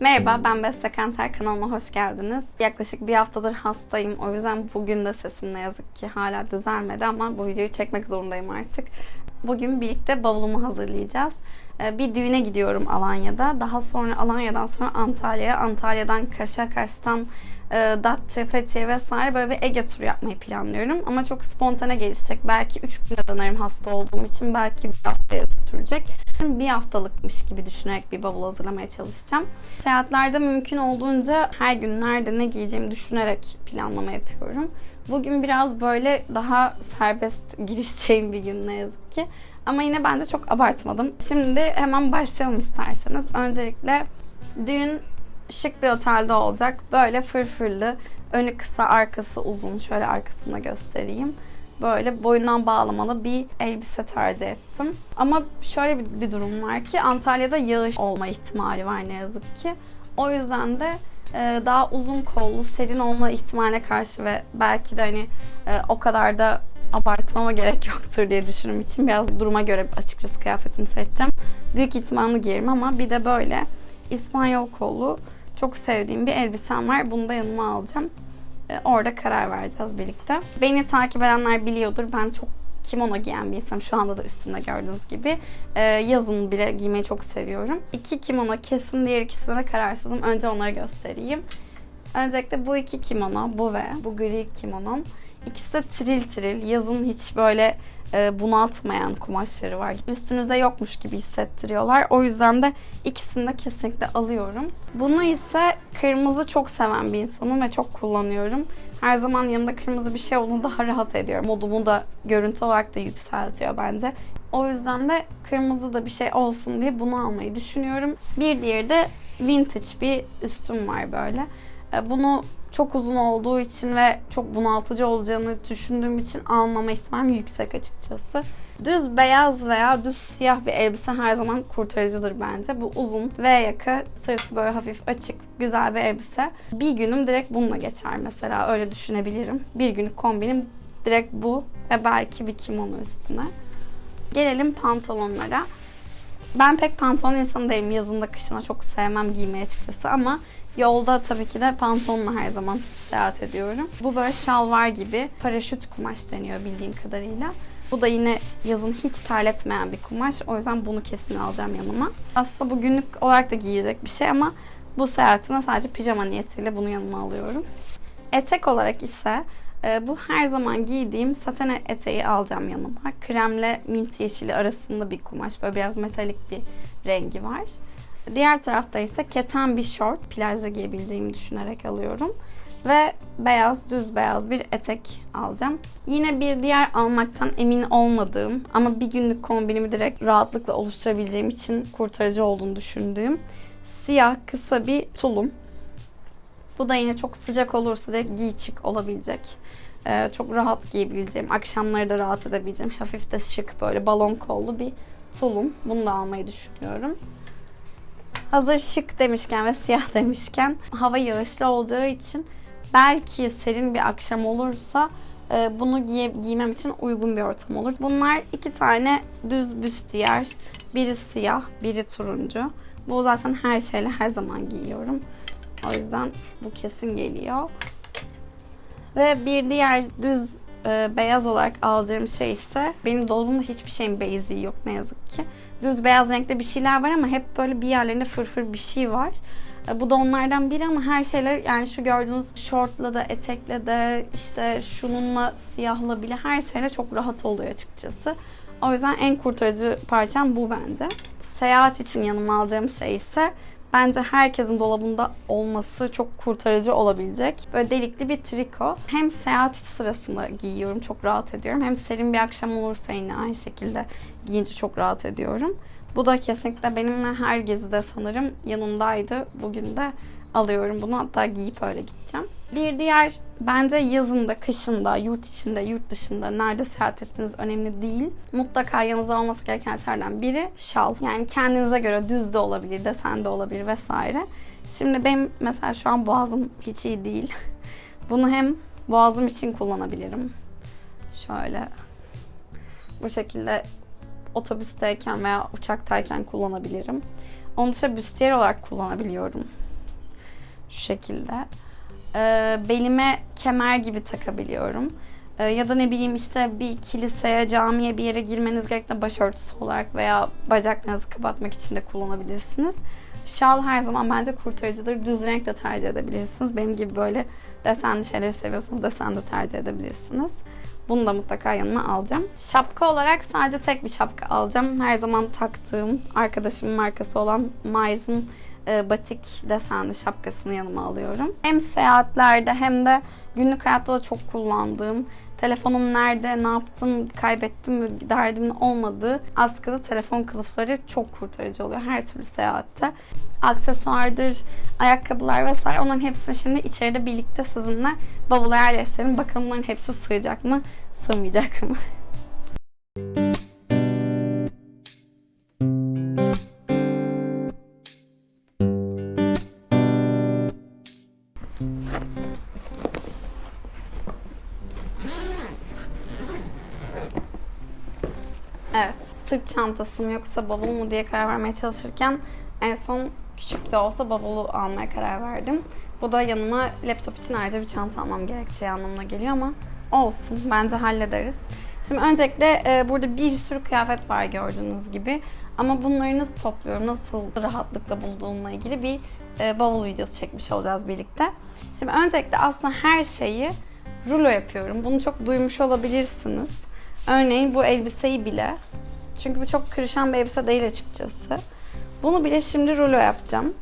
Merhaba ben Beste Kanter kanalıma hoş geldiniz. Yaklaşık bir haftadır hastayım o yüzden bugün de sesim ne yazık ki hala düzelmedi ama bu videoyu çekmek zorundayım artık. Bugün birlikte bavulumu hazırlayacağız. Ee, Bir düğüne gidiyorum Alanya'da. Daha sonra Alanya'dan sonra Antalya'ya, Antalya'dan Kaş'a, Kaş'tan e, Datça, Fethiye vesaire böyle bir Ege turu yapmayı planlıyorum. Ama çok spontane gelişecek. Belki 3 güne dönerim hasta olduğum için. Belki bir haftaya sürecek. Bir haftalıkmış gibi düşünerek bir bavul hazırlamaya çalışacağım. Seyahatlerde mümkün olduğunca her gün nerede ne giyeceğimi düşünerek planlama yapıyorum. Bugün biraz böyle daha serbest girişeceğim bir gün ne yazık ki. Ama yine bence çok abartmadım. Şimdi hemen başlayalım isterseniz. Öncelikle düğün şık bir otelde olacak. Böyle fırfırlı, önü kısa, arkası uzun. Şöyle arkasını da göstereyim. Böyle boyundan bağlamalı bir elbise tercih ettim. Ama şöyle bir, bir durum var ki Antalya'da yağış olma ihtimali var ne yazık ki. O yüzden de e, daha uzun kollu, serin olma ihtimaline karşı ve belki de hani e, o kadar da abartmama gerek yoktur diye düşündüğüm için biraz duruma göre açıkçası kıyafetimi seçeceğim. Büyük ihtimalle giyerim ama bir de böyle İspanyol kollu çok sevdiğim bir elbisem var. Bunu da yanıma alacağım. E, orada karar vereceğiz birlikte. Beni takip edenler biliyordur. Ben çok kimono giyen bir insanım. Şu anda da üstümde gördüğünüz gibi. E, yazın bile giymeyi çok seviyorum. İki kimono kesin diğer ikisine de kararsızım. Önce onları göstereyim. Öncelikle bu iki kimono, bu ve bu gri kimonom. İkisi de tril tril. Yazın hiç böyle e, bunaltmayan kumaşları var. Üstünüze yokmuş gibi hissettiriyorlar. O yüzden de ikisini de kesinlikle alıyorum. Bunu ise kırmızı çok seven bir insanım ve çok kullanıyorum. Her zaman yanımda kırmızı bir şey olduğunda daha rahat ediyorum. Modumu da görüntü olarak da yükseltiyor bence. O yüzden de kırmızı da bir şey olsun diye bunu almayı düşünüyorum. Bir diğeri de vintage bir üstüm var böyle. E, Bunu çok uzun olduğu için ve çok bunaltıcı olacağını düşündüğüm için almama ihtimalim yüksek açıkçası. Düz beyaz veya düz siyah bir elbise her zaman kurtarıcıdır bence. Bu uzun V yaka, sırtı böyle hafif açık, güzel bir elbise. Bir günüm direkt bununla geçer mesela öyle düşünebilirim. Bir günlük kombinim direkt bu ve belki bir kimono üstüne. Gelelim pantolonlara. Ben pek pantolon insanı değilim. Yazında kışına çok sevmem giymeyi açıkçası ama yolda tabii ki de pantolonla her zaman seyahat ediyorum. Bu böyle şalvar gibi paraşüt kumaş deniyor bildiğim kadarıyla. Bu da yine yazın hiç terletmeyen bir kumaş. O yüzden bunu kesin alacağım yanıma. Aslında bu günlük olarak da giyecek bir şey ama bu seyahatine sadece pijama niyetiyle bunu yanıma alıyorum. Etek olarak ise e, bu her zaman giydiğim saten eteği alacağım yanıma. Kremle mint yeşili arasında bir kumaş. Böyle biraz metalik bir rengi var. Diğer tarafta ise keten bir short. Plajda giyebileceğimi düşünerek alıyorum. Ve beyaz, düz beyaz bir etek alacağım. Yine bir diğer almaktan emin olmadığım ama bir günlük kombinimi direkt rahatlıkla oluşturabileceğim için kurtarıcı olduğunu düşündüğüm siyah kısa bir tulum. Bu da yine çok sıcak olursa direkt giy çık olabilecek. Ee, çok rahat giyebileceğim. Akşamları da rahat edebileceğim. Hafif de şık böyle balon kollu bir tulum. Bunu da almayı düşünüyorum. Hazır şık demişken ve siyah demişken hava yağışlı olacağı için belki serin bir akşam olursa e, bunu giye, giymem için uygun bir ortam olur. Bunlar iki tane düz büstiyer. Biri siyah, biri turuncu. Bu zaten her şeyle her zaman giyiyorum. O yüzden bu kesin geliyor. Ve bir diğer düz e, beyaz olarak alacağım şey ise benim dolabımda hiçbir şeyin basic yok ne yazık ki. Düz beyaz renkte bir şeyler var ama hep böyle bir yerlerinde fırfır bir şey var. E, bu da onlardan biri ama her şeyle yani şu gördüğünüz şortla da etekle de işte şununla siyahla bile her şeyle çok rahat oluyor açıkçası. O yüzden en kurtarıcı parçam bu bence. Seyahat için yanıma alacağım şey ise bence herkesin dolabında olması çok kurtarıcı olabilecek. Böyle delikli bir triko. Hem seyahat sırasında giyiyorum, çok rahat ediyorum. Hem serin bir akşam olursa yine aynı şekilde giyince çok rahat ediyorum. Bu da kesinlikle benimle her gezide sanırım yanımdaydı. Bugün de alıyorum bunu. Hatta giyip öyle gideceğim. Bir diğer bence yazında, kışında, yurt içinde, yurt dışında nerede seyahat ettiğiniz önemli değil. Mutlaka yanınızda olması gereken şeylerden biri şal. Yani kendinize göre düz de olabilir, desen de olabilir vesaire. Şimdi benim mesela şu an boğazım hiç iyi değil. Bunu hem boğazım için kullanabilirim. Şöyle bu şekilde otobüsteyken veya uçaktayken kullanabilirim. Onun dışında büstiyer olarak kullanabiliyorum. Şu şekilde. Ee, belime kemer gibi takabiliyorum. Ee, ya da ne bileyim işte bir kiliseye, camiye bir yere girmeniz gerektiğinde başörtüsü olarak veya bacaklarınızı kapatmak için de kullanabilirsiniz. Şal her zaman bence kurtarıcıdır. Düz renk de tercih edebilirsiniz. Benim gibi böyle desenli şeyleri seviyorsanız desen de tercih edebilirsiniz. Bunu da mutlaka yanıma alacağım. Şapka olarak sadece tek bir şapka alacağım. Her zaman taktığım arkadaşımın markası olan Miles'ın e, batik desenli şapkasını yanıma alıyorum. Hem seyahatlerde hem de günlük hayatta da çok kullandığım, telefonum nerede, ne yaptım, kaybettim mi derdimin olmadığı askılı telefon kılıfları çok kurtarıcı oluyor her türlü seyahatte. Aksesuardır, ayakkabılar vesaire onların hepsini şimdi içeride birlikte sizinle bavula yerleştirelim. Bakalım bunların hepsi sığacak mı, sığmayacak mı? Evet, sırt çantası mı yoksa bavul mu diye karar vermeye çalışırken en son küçük de olsa bavulu almaya karar verdim. Bu da yanıma laptop için ayrıca bir çanta almam gerekeceği anlamına geliyor ama olsun. Bence hallederiz. Şimdi öncelikle e, burada bir sürü kıyafet var gördüğünüz gibi. Ama bunları nasıl topluyorum, nasıl rahatlıkla bulduğumla ilgili bir e, bavul videosu çekmiş olacağız birlikte. Şimdi öncelikle aslında her şeyi rulo yapıyorum. Bunu çok duymuş olabilirsiniz. Örneğin bu elbiseyi bile. Çünkü bu çok kırışan bir elbise değil açıkçası. Bunu bile şimdi rulo yapacağım.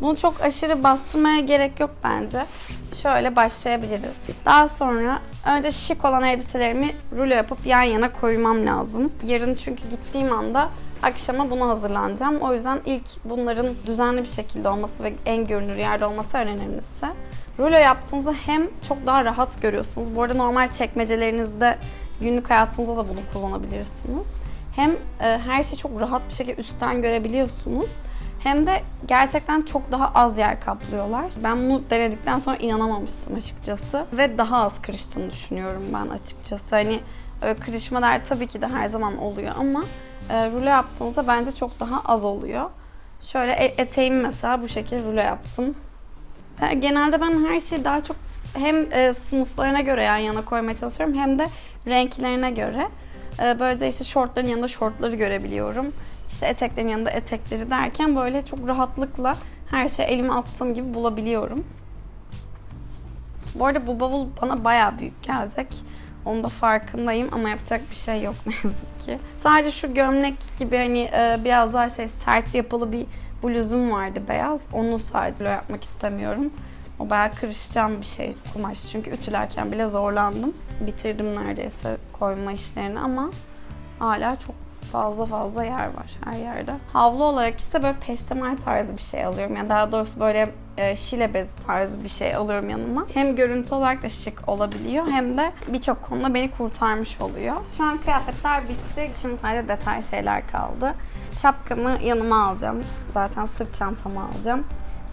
Bunu çok aşırı bastırmaya gerek yok bence. Şöyle başlayabiliriz. Daha sonra önce şık olan elbiselerimi rulo yapıp yan yana koymam lazım. Yarın çünkü gittiğim anda akşama buna hazırlanacağım. O yüzden ilk bunların düzenli bir şekilde olması ve en görünür yerde olması en önemlisi. Rulo yaptığınızda hem çok daha rahat görüyorsunuz. Bu arada normal çekmecelerinizde günlük hayatınızda da bunu kullanabilirsiniz. Hem e, her şeyi çok rahat bir şekilde üstten görebiliyorsunuz. Hem de gerçekten çok daha az yer kaplıyorlar. Ben bunu denedikten sonra inanamamıştım açıkçası. Ve daha az kırıştığını düşünüyorum ben açıkçası. Hani e, kırışmalar tabii ki de her zaman oluyor ama e, rulo yaptığınızda bence çok daha az oluyor. Şöyle e- eteğimi mesela bu şekilde rulo yaptım. Genelde ben her şeyi daha çok hem e, sınıflarına göre yan yana koymaya çalışıyorum hem de renklerine göre. E, böylece işte şortların yanında şortları görebiliyorum. İşte eteklerin yanında etekleri derken böyle çok rahatlıkla her şeyi elime attığım gibi bulabiliyorum. Bu arada bu bavul bana bayağı büyük gelecek. Onun da farkındayım ama yapacak bir şey yok ne yazık ki. Sadece şu gömlek gibi hani e, biraz daha şey sert yapılı bir bluzum vardı beyaz. Onu sadece yapmak istemiyorum. O bayağı kırışacağım bir şey kumaş. Çünkü ütülerken bile zorlandım. Bitirdim neredeyse koyma işlerini ama hala çok fazla fazla yer var her yerde. Havlu olarak ise böyle peştemal tarzı bir şey alıyorum. Yani daha doğrusu böyle e, şile bezi tarzı bir şey alıyorum yanıma. Hem görüntü olarak da şık olabiliyor hem de birçok konuda beni kurtarmış oluyor. Şu an kıyafetler bitti. Şimdi sadece detay şeyler kaldı. Şapkamı yanıma alacağım. Zaten sırt çantamı alacağım.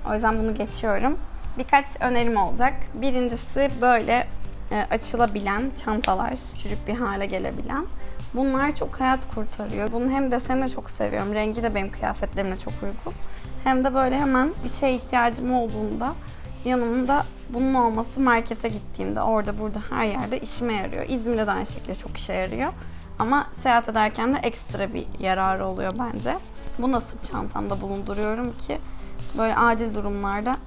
O yüzden bunu geçiyorum. Birkaç önerim olacak. Birincisi böyle e, açılabilen çantalar, küçücük bir hale gelebilen. Bunlar çok hayat kurtarıyor. Bunun hem desenini çok seviyorum. Rengi de benim kıyafetlerimle çok uygun. Hem de böyle hemen bir şeye ihtiyacım olduğunda yanımda bunun olması markete gittiğimde orada burada her yerde işime yarıyor. İzmir'de de aynı şekilde çok işe yarıyor. Ama seyahat ederken de ekstra bir yararı oluyor bence. Bu nasıl çantamda bulunduruyorum ki böyle acil durumlarda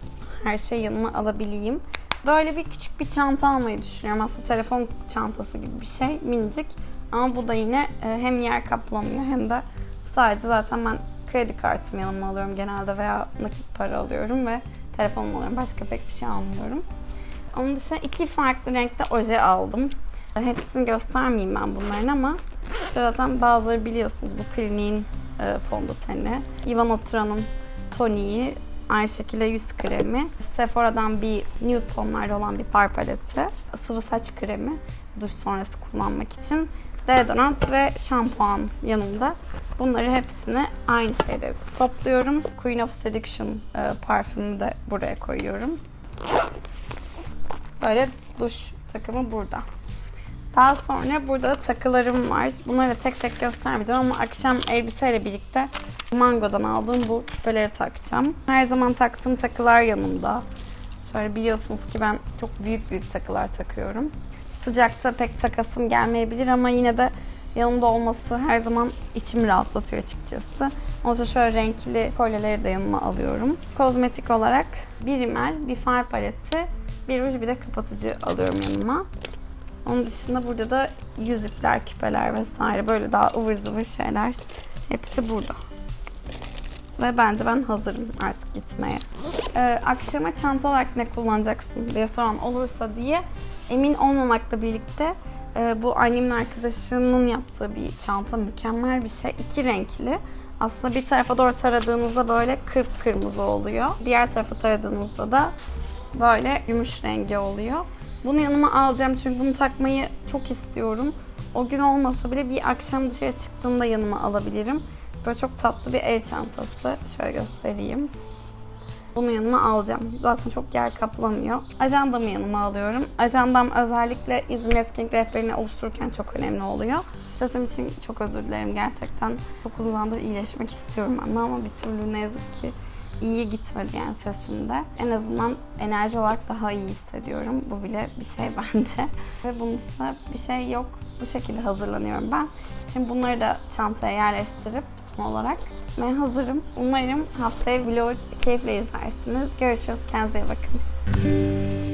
her şeyi yanıma alabileyim. Böyle bir küçük bir çanta almayı düşünüyorum. Aslında telefon çantası gibi bir şey. Minicik. Ama bu da yine e, hem yer kaplamıyor hem de sadece zaten ben kredi kartımı yanıma alıyorum genelde veya nakit para alıyorum ve telefonumu alıyorum. Başka pek bir şey almıyorum. Onun dışında iki farklı renkte oje aldım. Hepsini göstermeyeyim ben bunların ama şöyle zaten bazıları biliyorsunuz bu kliniğin e, fondöteni. Ivan Otura'nın toniği, aynı şekilde yüz kremi. Sephora'dan bir nude tonlarda olan bir par paleti. Sıvı saç kremi duş sonrası kullanmak için. Deodorant ve şampuan yanımda. Bunları hepsini aynı şeyleri topluyorum. Queen of Seduction e, parfümünü de buraya koyuyorum. Böyle duş takımı burada. Daha sonra burada takılarım var. Bunları tek tek göstermeyeceğim ama akşam elbiseyle birlikte Mango'dan aldığım bu küpeleri takacağım. Her zaman taktığım takılar yanımda. Şöyle biliyorsunuz ki ben çok büyük büyük takılar takıyorum. Sıcakta pek takasım gelmeyebilir ama yine de yanımda olması her zaman içimi rahatlatıyor açıkçası. İçin şöyle renkli kolyeleri de yanıma alıyorum. Kozmetik olarak bir rimel, bir far paleti, bir ruj bir de kapatıcı alıyorum yanıma. Onun dışında burada da yüzükler, küpeler vesaire böyle daha ıvır zıvır şeyler hepsi burada. Ve bence ben hazırım artık gitmeye. Ee, akşama çanta olarak ne kullanacaksın diye soran olursa diye emin olmamakla birlikte e, bu annemin arkadaşının yaptığı bir çanta mükemmel bir şey. İki renkli. Aslında bir tarafa doğru taradığınızda böyle kırmızı oluyor. Diğer tarafa taradığınızda da böyle gümüş rengi oluyor. Bunu yanıma alacağım çünkü bunu takmayı çok istiyorum. O gün olmasa bile bir akşam dışarı çıktığımda yanıma alabilirim. Böyle çok tatlı bir el çantası. Şöyle göstereyim. Bunu yanıma alacağım. Zaten çok yer kaplamıyor. Ajandamı yanıma alıyorum. Ajandam özellikle İzmir Etkinlik rehberini oluştururken çok önemli oluyor. Sesim için çok özür dilerim gerçekten. Çok uzun zamandır iyileşmek istiyorum ben ama bir türlü ne yazık ki iyi gitmedi yani sesimde. En azından enerji olarak daha iyi hissediyorum. Bu bile bir şey bence. Ve bunun dışında bir şey yok. Bu şekilde hazırlanıyorum ben. Şimdi bunları da çantaya yerleştirip son olarak gitmeye hazırım. Umarım haftaya vlog keyifle izlersiniz. Görüşürüz. Kendinize iyi bakın.